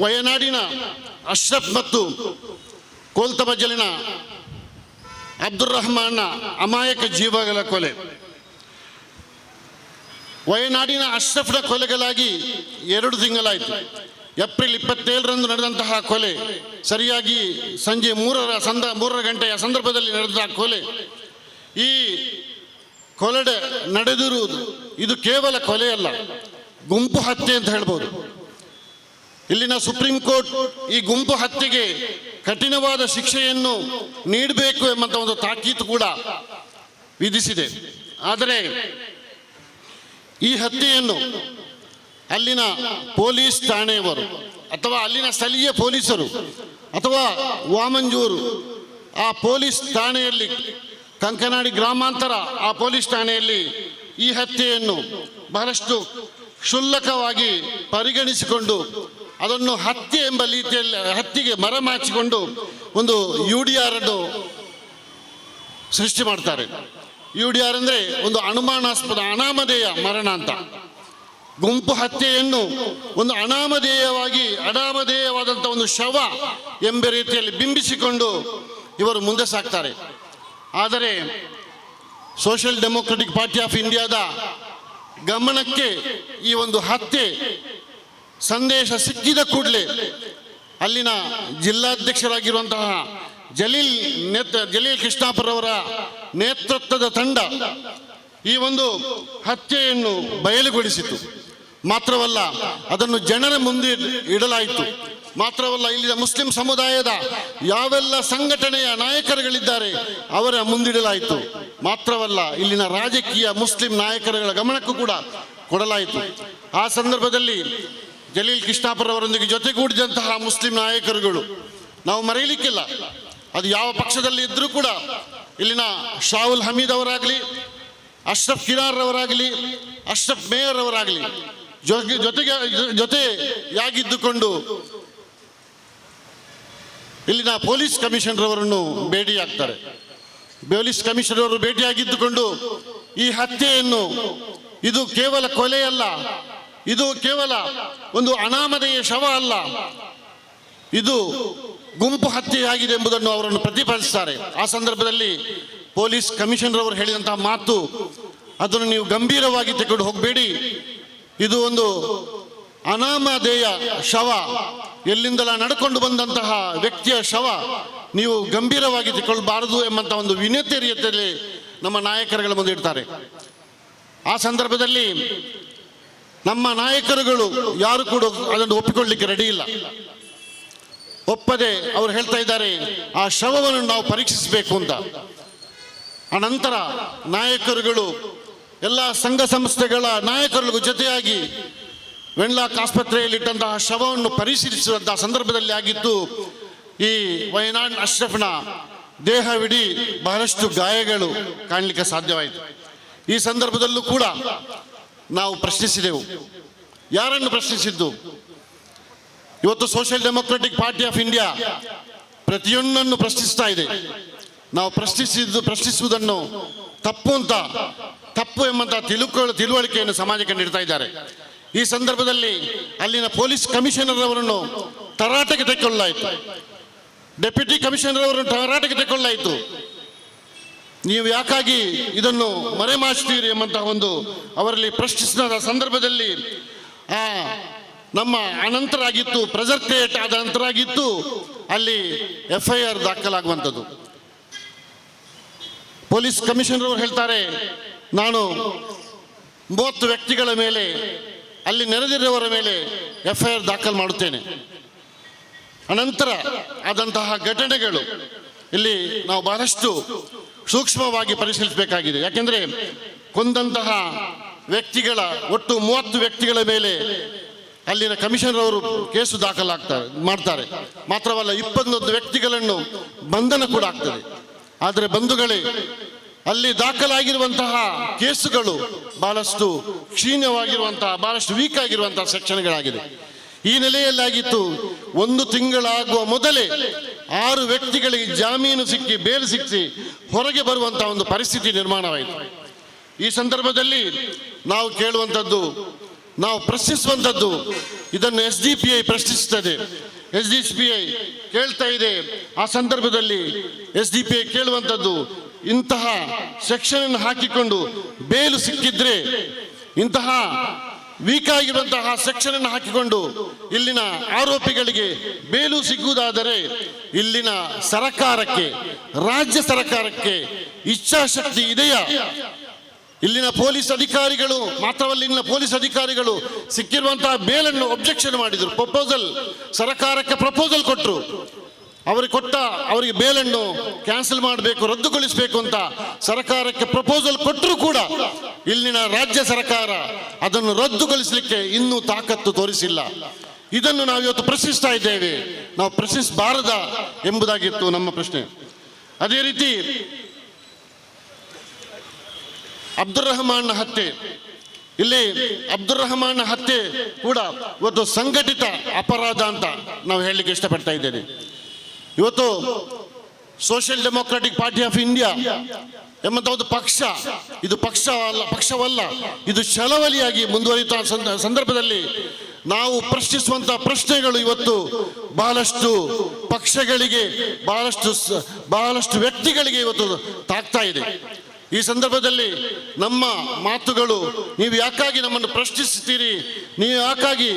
ವಯನಾಡಿನ ಅಶ್ರಫ್ ಮತ್ತು ಕೋಲ್ತಬಜಲಿನ ಅಬ್ದುಲ್ ರಹಮಾನ್ನ ಅಮಾಯಕ ಜೀವಗಳ ಕೊಲೆ. ವಯನಾಡಿನ ಅಶ್ರಫ್ನ ಕೊಲೆಗಳಾಗಿ ಎರಡು ತಿಂಗಳಾಯಿತು. ಏಪ್ರಿಲ್ ಇಪ್ಪತ್ತೇಳರಂದು ನಡೆದಂತಹ ಕೊಲೆ ಸರಿಯಾಗಿ ಸಂಜೆ ಮೂರರ ಸಂದ ಮೂರರ ಗಂಟೆಯ ಸಂದರ್ಭದಲ್ಲಿ ನಡೆದ ಕೊಲೆ. ಈ ಕೊಲೆಡೆ ನಡೆದಿರುವುದು ಇದು ಕೇವಲ ಕೊಲೆಯಲ್ಲ, ಗುಂಪು ಹತ್ಯೆ ಅಂತ ಹೇಳ್ಬೋದು. ಇಲ್ಲಿನ ಸುಪ್ರೀಂ ಕೋರ್ಟ್ ಈ ಗುಂಪು ಹತ್ಯೆಗೆ ಕಠಿಣವಾದ ಶಿಕ್ಷೆಯನ್ನು ನೀಡಬೇಕು ಎಂಬಂತ ಒಂದು ತಾಕೀತು ಕೂಡ ವಿಧಿಸಿದೆ. ಆದರೆ ಈ ಹತ್ಯೆಯನ್ನು ಅಲ್ಲಿನ ಪೊಲೀಸ್ ಠಾಣೆಯವರು ಅಥವಾ ಅಲ್ಲಿನ ಸ್ಥಳೀಯ ಪೊಲೀಸರು ಅಥವಾ ವಾಮಂಜೂರು ಆ ಪೊಲೀಸ್ ಠಾಣೆಯಲ್ಲಿ ಕಂಕನಾಡಿ ಗ್ರಾಮಾಂತರ ಆ ಪೊಲೀಸ್ ಠಾಣೆಯಲ್ಲಿ ಈ ಹತ್ಯೆಯನ್ನು ಬಹಳಷ್ಟು ಕ್ಷುಲ್ಲಕವಾಗಿ ಪರಿಗಣಿಸಿಕೊಂಡು ಅದನ್ನು ಹತ್ಯೆ ಎಂಬ ರೀತಿಯಲ್ಲಿ ಹತ್ತಿಗೆ ಮರ ಮಾಚಿಕೊಂಡು ಒಂದು ಯು ಡಿ ಆರ್ ಅನ್ನು ಸೃಷ್ಟಿ ಮಾಡ್ತಾರೆ. ಯು ಡಿ ಆರ್ ಅಂದರೆ ಒಂದು ಅನುಮಾನಾಸ್ಪದ ಅನಾಮಧೇಯ ಮರಣ ಅಂತ. ಗುಂಪು ಹತ್ಯೆಯನ್ನು ಒಂದು ಅನಾಮಧೇಯವಾಗಿ ಅನಾಮಧೇಯವಾದಂಥ ಒಂದು ಶವ ಎಂಬ ರೀತಿಯಲ್ಲಿ ಬಿಂಬಿಸಿಕೊಂಡು ಇವರು ಮುಂದೆ ಸಾಕ್ತಾರೆ. ಆದರೆ ಸೋಷಿಯಲ್ ಡೆಮೊಕ್ರೆಟಿಕ್ ಪಾರ್ಟಿ ಆಫ್ ಇಂಡಿಯಾದ ಗಮನಕ್ಕೆ ಈ ಒಂದು ಹತ್ಯೆ ಸಂದೇಶ ಸಿಕ್ಕಿದ ಕೂಡಲೇ ಅಲ್ಲಿನ ಜಿಲ್ಲಾಧ್ಯಕ್ಷರಾಗಿರುವಂತಹ ಜಲೀಲ್ ನೇತ್ರ, ಜಲೀಲ್ ಕೃಷ್ಣಾಪುರವರ ನೇತೃತ್ವದ ತಂಡ ಈ ಒಂದು ಹತ್ಯೆಯನ್ನು ಬಯಲುಗೊಳಿಸಿತು. ಮಾತ್ರವಲ್ಲ, ಅದನ್ನು ಜನರ ಮುಂದೆ ಇಡಲಾಯಿತು. ಮಾತ್ರವಲ್ಲ, ಇಲ್ಲಿನ ಮುಸ್ಲಿಂ ಸಮುದಾಯದ ಯಾವೆಲ್ಲ ಸಂಘಟನೆಯ ನಾಯಕರುಗಳಿದ್ದಾರೆ, ಅವರ ಮುಂದಿಡಲಾಯಿತು. ಮಾತ್ರವಲ್ಲ, ಇಲ್ಲಿನ ರಾಜಕೀಯ ಮುಸ್ಲಿಂ ನಾಯಕರುಗಳ ಗಮನಕ್ಕೂ ಕೂಡ ಕೊಡಲಾಯಿತು. ಆ ಸಂದರ್ಭದಲ್ಲಿ ಜಲೀಲ್ ಕೃಷ್ಣಾಪುರವರೊಂದಿಗೆ ಜೊತೆಗೂಡಿದಂತಹ ಮುಸ್ಲಿಂ ನಾಯಕರುಗಳು. ನಾವು ಮರೆಯಲಿಕ್ಕಿಲ್ಲ. ಅದು ಯಾವ ಪಕ್ಷದಲ್ಲಿ ಇದ್ದರೂ ಕೂಡ ಇಲ್ಲಿನ ಶಾಹುಲ್ ಹಮೀದ್ ಅವರಾಗಲಿ, ಅಶ್ರಫ್ ಕಿರಾರ್ ಅವರಾಗಲಿ, ಅಶ್ರಫ್ ಮೇಯರ್ ಅವರಾಗಲಿ ಜೊತೆ ಜೊತೆಗೆ, ಜೊತೆಯಾಗಿದ್ದುಕೊಂಡು ಇಲ್ಲಿನ ಪೊಲೀಸ್ ಕಮಿಷನರ್ ಅವರನ್ನು ಭೇಟಿಯಾಗ್ತಾರೆ. ಪೊಲೀಸ್ ಕಮಿಷನರ್ ಅವರು ಭೇಟಿಯಾಗಿದ್ದುಕೊಂಡು ಈ ಹತ್ಯೆಯನ್ನು ಇದು ಕೇವಲ ಕೊಲೆಯಲ್ಲ ಇದು ಕೇವಲ ಒಂದು ಅನಾಮಧೇಯ ಶವ ಅಲ್ಲ. ಇದು ಗುಂಪು ಹತ್ಯೆಯಾಗಿದೆ ಎಂಬುದನ್ನು ಅವರನ್ನು ಪ್ರತಿಪಾದಿಸುತ್ತಾರೆ. ಆ ಸಂದರ್ಭದಲ್ಲಿ ಪೊಲೀಸ್ ಕಮಿಷನರ್ ಅವರು ಹೇಳಿದಂತಹ ಮಾತು ಅದನ್ನು ನೀವು ಗಂಭೀರವಾಗಿ ತೆಗೆದು ಹೋಗಬೇಡಿ. ಇದು ಒಂದು ಅನಾಮಧೇಯ ಶವ. ಎಲ್ಲಿಂದಲ ನಡ್ಕೊಂಡು ಬಂದಂತಹ ವ್ಯಕ್ತಿಯ ಶವ ನೀವು ಗಂಭೀರವಾಗಿ ತೆಗೊಳ್ಬಾರದು ಎಂಬಂತಹ ಒಂದು ವಿನತಿ ರೀತಿಯಲ್ಲಿ ನಮ್ಮ ನಾಯಕರುಗಳ ಮುಂದೆ ಇಡ್ತಾರೆ. ಆ ಸಂದರ್ಭದಲ್ಲಿ ನಮ್ಮ ನಾಯಕರುಗಳು ಯಾರು ಕೂಡ ಅದನ್ನು ಒಪ್ಪಿಕೊಳ್ಳಲಿಕ್ಕೆ ರೆಡಿ ಇಲ್ಲ. ಒಪ್ಪದೆ ಅವರು ಹೇಳ್ತಾ ಇದ್ದಾರೆ, ಆ ಶವವನ್ನು ನಾವು ಪರೀಕ್ಷಿಸಬೇಕು ಅಂತ. ಅನಂತರ ನಾಯಕರುಗಳು ಎಲ್ಲ ಸಂಘ ಸಂಸ್ಥೆಗಳ ನಾಯಕರುಗಳು ಜೊತೆಯಾಗಿ ವೆಣ್ಲಾಕ್ ಆಸ್ಪತ್ರೆಯಲ್ಲಿಟ್ಟಂತಹ ಶವವನ್ನು ಪರಿಶೀಲಿಸುವಂತಹ ಸಂದರ್ಭದಲ್ಲಿ ಆಗಿತ್ತು ಈ ವಯನಾಡ್ ಅಶ್ರಫ್ನ ದೇಹವಿಡೀ ಬಹಳಷ್ಟು ಗಾಯಗಳು ಕಾಣಲಿಕ್ಕೆ ಸಾಧ್ಯವಾಯಿತು. ಈ ಸಂದರ್ಭದಲ್ಲೂ ಕೂಡ ನಾವು ಪ್ರಶ್ನಿಸಿದೆವು. ಯಾರನ್ನು ಪ್ರಶ್ನಿಸಿದ್ದು? ಇವತ್ತು social democratic party of India ಪ್ರತಿಯೊಂದನ್ನು ಪ್ರಶ್ನಿಸ್ತಾ ಇದೆ. ನಾವು ಪ್ರಶ್ನಿಸಿದ್ದು, ಪ್ರಶ್ನಿಸುವುದನ್ನು ತಪ್ಪು ಅಂತ, ತಪ್ಪು ಎಂಬಂತಹ ತಿಳುಕೊಳ್ಳ ತಿಳುವಳಿಕೆಯನ್ನು ಸಮಾಜಕ್ಕೆ ನೀಡ್ತಾ ಇದ್ದಾರೆ. ಈ ಸಂದರ್ಭದಲ್ಲಿ ಅಲ್ಲಿನ ಪೊಲೀಸ್ ಕಮಿಷನರ್ ಅವರನ್ನು ತರಾಟೆಗೆ ತೆಕ್ಕೊಳ್ಳಾಯಿತು ಡೆಪ್ಯೂಟಿ ಕಮಿಷನರ್ ಅವರನ್ನು ತರಾಟೆಗೆ ತೆಕ್ಕೊಳ್ಳಾಯಿತು ನೀವು ಯಾಕಾಗಿ ಇದನ್ನು ಮರೆಮಾಚ್ತೀರಿ ಎಂಬಂತಹ ಒಂದು ಅವರಲ್ಲಿ ಪ್ರಶ್ನಿಸಿದ ಸಂದರ್ಭದಲ್ಲಿ, ಆ, ನಮ್ಮ ಅನಂತರಾಗಿತ್ತು ಪ್ರೆಸರ್ಟೇಟ್ ಆದ ನಂತರ ಆಗಿತ್ತು ಅಲ್ಲಿ ಎಫ್ ಐ ಆರ್ ದಾಖಲಾಗುವಂಥದ್ದು. ಪೊಲೀಸ್ ಕಮಿಷನರ್ ಅವರು ಹೇಳ್ತಾರೆ, ನಾನು ಮೂವತ್ತು ವ್ಯಕ್ತಿಗಳ ಮೇಲೆ, ಅಲ್ಲಿ ನೆರೆದಿರುವವರ ಮೇಲೆ ಎಫ್ ಐ ಆರ್ ದಾಖಲು ಮಾಡುತ್ತೇನೆ. ಅನಂತರ ಆದಂತಹ ಘಟನೆಗಳು, ಇಲ್ಲಿ ನಾವು ಬಹಳಷ್ಟು ಸೂಕ್ಷ್ಮವಾಗಿ ಪರಿಶೀಲಿಸಬೇಕಾಗಿದೆ. ಯಾಕೆಂದರೆ ಕೊಂದಂತಹ ವ್ಯಕ್ತಿಗಳ, ಒಟ್ಟು ಮೂವತ್ತು ವ್ಯಕ್ತಿಗಳ ಮೇಲೆ ಅಲ್ಲಿನ ಕಮಿಷನರ್ ಅವರು ಕೇಸು ದಾಖಲಾಗ್ತಾರೆ, ಮಾಡ್ತಾರೆ. ಮಾತ್ರವಲ್ಲ, ಇಪ್ಪತ್ತೊಂದು ವ್ಯಕ್ತಿಗಳನ್ನು ಬಂಧನ ಕೂಡ ಆಗ್ತದೆ. ಆದರೆ ಬಂಧುಗಳೇ, ಅಲ್ಲಿ ದಾಖಲಾಗಿರುವಂತಹ ಕೇಸುಗಳು ಬಹಳಷ್ಟು ಕ್ಷೀಣವಾಗಿರುವಂತಹ, ಬಹಳಷ್ಟು ವೀಕ್ ಆಗಿರುವಂತಹ ಸೆಕ್ಷನ್ಗಳಾಗಿದೆ. ಈ ನೆಲೆಯಲ್ಲಾಗಿತ್ತು. ಒಂದು ತಿಂಗಳಾಗುವ ಮೊದಲೇ ಆರು ವ್ಯಕ್ತಿಗಳಿಗೆ ಜಾಮೀನು ಸಿಕ್ಕಿ ಬೇಲ್ ಸಿಕ್ಕಿ ಹೊರಗೆ ಬರುವಂತಹ ಒಂದು ಪರಿಸ್ಥಿತಿ ನಿರ್ಮಾಣವಾಯಿತು. ಈ ಸಂದರ್ಭದಲ್ಲಿ ನಾವು ಕೇಳುವಂಥದ್ದು, ನಾವು ಪ್ರಶ್ನಿಸುವಂಥದ್ದು ಇದನ್ನು ಎಸ್ ಡಿ ಪಿ ಐ ಪ್ರಶ್ನಿಸುತ್ತದೆ. ಎಸ್ ಡಿ ಪಿ ಐ ಕೇಳ್ತಾ ಇದೆ. ಆ ಸಂದರ್ಭದಲ್ಲಿ ಎಸ್ ಡಿ ಪಿ ಐ ಕೇಳುವಂಥದ್ದು, ಇಂತಹ ಸೆಕ್ಷನ್ ಹಾಕಿಕೊಂಡು ಬೇಲು ಸಿಕ್ಕಿದ್ರೆ ಇಂತಹ ವೀಕ್ ಆಗಿರುವಂತಹ ಸೆಕ್ಷನ್ ಅನ್ನು ಹಾಕಿಕೊಂಡು ಇಲ್ಲಿನ ಆರೋಪಿಗಳಿಗೆ ಬೇಲು ಸಿಗುವುದಾದರೆ ಇಲ್ಲಿನ ಸರಕಾರಕ್ಕೆ, ರಾಜ್ಯ ಸರಕಾರಕ್ಕೆ ಇಚ್ಛಾಶಕ್ತಿ ಇದೆಯಾ? ಇಲ್ಲಿನ ಪೊಲೀಸ್ ಅಧಿಕಾರಿಗಳು, ಮಾತ್ರವಲ್ಲ ಇಲ್ಲಿನ ಪೊಲೀಸ್ ಅಧಿಕಾರಿಗಳು ಸಿಕ್ಕಿರುವಂತಹ ಬೇಲನ್ನು ಒಬ್ಜೆಕ್ಷನ್ ಮಾಡಿದರು. ಪ್ರಪೋಸಲ್ ಸರಕಾರಕ್ಕೆ ಪ್ರಪೋಸಲ್ ಕೊಟ್ಟರು ಅವರಿಗೆ ಕೊಟ್ಟ ಅವರಿಗೆ ಬೇಲನ್ನು ಕ್ಯಾನ್ಸಲ್ ಮಾಡಬೇಕು, ರದ್ದುಗೊಳಿಸಬೇಕು ಅಂತ ಸರಕಾರಕ್ಕೆ ಪ್ರಪೋಸಲ್ ಕೊಟ್ಟರು ಕೂಡ ಇಲ್ಲಿನ ರಾಜ್ಯ ಸರ್ಕಾರ ಅದನ್ನು ರದ್ದುಗೊಳಿಸಲಿಕ್ಕೆ ಇನ್ನೂ ತಾಕತ್ತು ತೋರಿಸಿಲ್ಲ. ಇದನ್ನು ನಾವು ಇವತ್ತು ಪ್ರಶ್ನಿಸ್ತಾ ಇದ್ದೇವೆ. ನಾವು ಪ್ರಶ್ನಿಸಬಾರದ ಎಂಬುದಾಗಿತ್ತು ನಮ್ಮ ಪ್ರಶ್ನೆ. ಅದೇ ರೀತಿ ಅಬ್ದುಲ್ ರಹಮಾನ್ ಹತ್ಯೆ. ಇಲ್ಲಿ ಅಬ್ದುಲ್ ರಹಮಾನ್ ಹತ್ಯೆ ಕೂಡ ಒಂದು ಸಂಘಟಿತ ಅಪರಾಧ ಅಂತ ನಾವು ಹೇಳಲಿಕ್ಕೆ ಇಷ್ಟಪಡ್ತಾ ಇದ್ದೇವೆ. ಇವತ್ತು social democratic party of India ಎಂಬಂತ ಒಂದು ಪಕ್ಷ. ಇದು ಪಕ್ಷ ಅಲ್ಲ ಪಕ್ಷವಲ್ಲ. ಇದು ಚಳವಳಿಯಾಗಿ ಮುಂದುವರಿತ ಸಂದ- ಸಂದರ್ಭದಲ್ಲಿ ನಾವು ಪ್ರಶ್ನಿಸುವಂತ ಪ್ರಶ್ನೆಗಳು ಇವತ್ತು ಬಹಳಷ್ಟು ಪಕ್ಷಗಳಿಗೆ, ಬಹಳಷ್ಟು ಬಹಳಷ್ಟು ವ್ಯಕ್ತಿಗಳಿಗೆ ಇವತ್ತು ತಾಗ್ತಾ ಇದೆ. ಈ ಸಂದರ್ಭದಲ್ಲಿ ನಮ್ಮ ಮಾತುಗಳು, ನೀವು ಯಾಕಾಗಿ ನಮ್ಮನ್ನು ಪ್ರಶ್ನಿಸುತ್ತೀರಿ? ನೀವು ಯಾಕಾಗಿ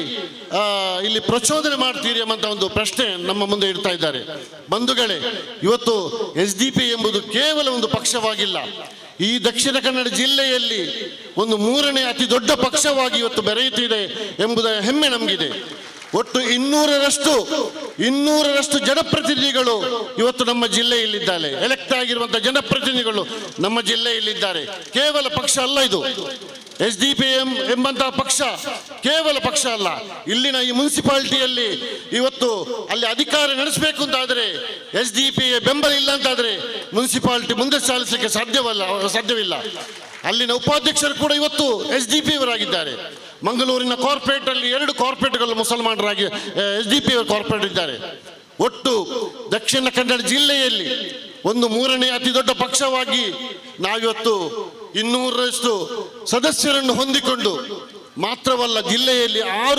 ಇಲ್ಲಿ ಪ್ರಚೋದನೆ ಮಾಡ್ತೀರಿ ಎಂಬಂತ ಒಂದು ಪ್ರಶ್ನೆ ನಮ್ಮ ಮುಂದೆ ಇಡ್ತಾ ಇದ್ದಾರೆ. ಬಂಧುಗಳೇ, ಇವತ್ತು ಎಸ್ ಡಿ ಪಿ ಎಂಬುದು ಕೇವಲ ಒಂದು ಪಕ್ಷವಾಗಿಲ್ಲ. ಈ ದಕ್ಷಿಣ ಕನ್ನಡ ಜಿಲ್ಲೆಯಲ್ಲಿ ಒಂದು ಮೂರನೇ ಅತಿ ದೊಡ್ಡ ಪಕ್ಷವಾಗಿ ಇವತ್ತು ಬೆರೆಯುತ್ತಿದೆ ಎಂಬುದರ ಹೆಮ್ಮೆ ನಮಗಿದೆ. ಒಟ್ಟು ಇನ್ನೂರರಷ್ಟು ಇನ್ನೂರರಷ್ಟು ಜನಪ್ರತಿನಿಧಿಗಳು ಇವತ್ತು ನಮ್ಮ ಜಿಲ್ಲೆಯಲ್ಲಿದ್ದಾರೆ. ಎಲೆಕ್ಟ್ ಆಗಿರುವಂತಹ ಜನಪ್ರತಿನಿಧಿಗಳು ನಮ್ಮ ಜಿಲ್ಲೆಯಲ್ಲಿದ್ದಾರೆ. ಕೇವಲ ಪಕ್ಷ ಅಲ್ಲ ಇದು. ಎಸ್ ಡಿ ಪಿ ಎಂ ಎಂಬಂತಹ ಪಕ್ಷ ಕೇವಲ ಪಕ್ಷ ಅಲ್ಲ. ಇಲ್ಲಿನ ಈ ಮುನ್ಸಿಪಾಲಿಟಿಯಲ್ಲಿ ಇವತ್ತು ಅಲ್ಲಿ ಅಧಿಕಾರ ನಡೆಸಬೇಕು ಅಂತಾದರೆ ಎಸ್ ಡಿ ಪಿ ಎ ಬೆಂಬಲ ಇಲ್ಲ ಅಂತಾದರೆ ಮುನ್ಸಿಪಾಲಿಟಿ ಮುಂದೆ ಸಾಲಿಸಲಿಕ್ಕೆ ಸಾಧ್ಯವಲ್ಲ, ಸಾಧ್ಯವಿಲ್ಲ. ಅಲ್ಲಿನ ಉಪಾಧ್ಯಕ್ಷರು ಕೂಡ ಇವತ್ತು ಎಸ್ ಡಿ ಪಿ ಅವರಾಗಿದ್ದಾರೆ. ಮಂಗಳೂರಿನ ಕಾರ್ಪೊರೇಟ್ ಅಲ್ಲಿ ಎರಡು ಕಾರ್ಪೊರೇಟ್ಗಳು ಮುಸಲ್ಮಾನರಾಗಿ ಎಸ್ ಡಿ ಪಿ ಕಾರ್ಪೊರೇಟ್ ಇದ್ದಾರೆ. ಒಟ್ಟು ದಕ್ಷಿಣ ಕನ್ನಡ ಜಿಲ್ಲೆಯಲ್ಲಿ ಒಂದು ಮೂರನೇ ಅತಿ ದೊಡ್ಡ ಪಕ್ಷವಾಗಿ ನಾವಿವತ್ತು ಇನ್ನೂರರಷ್ಟು ಸದಸ್ಯರನ್ನು ಹೊಂದಿಕೊಂಡು ಮಾತ್ರವಲ್ಲ ಜಿಲ್ಲೆಯಲ್ಲಿ ಆರು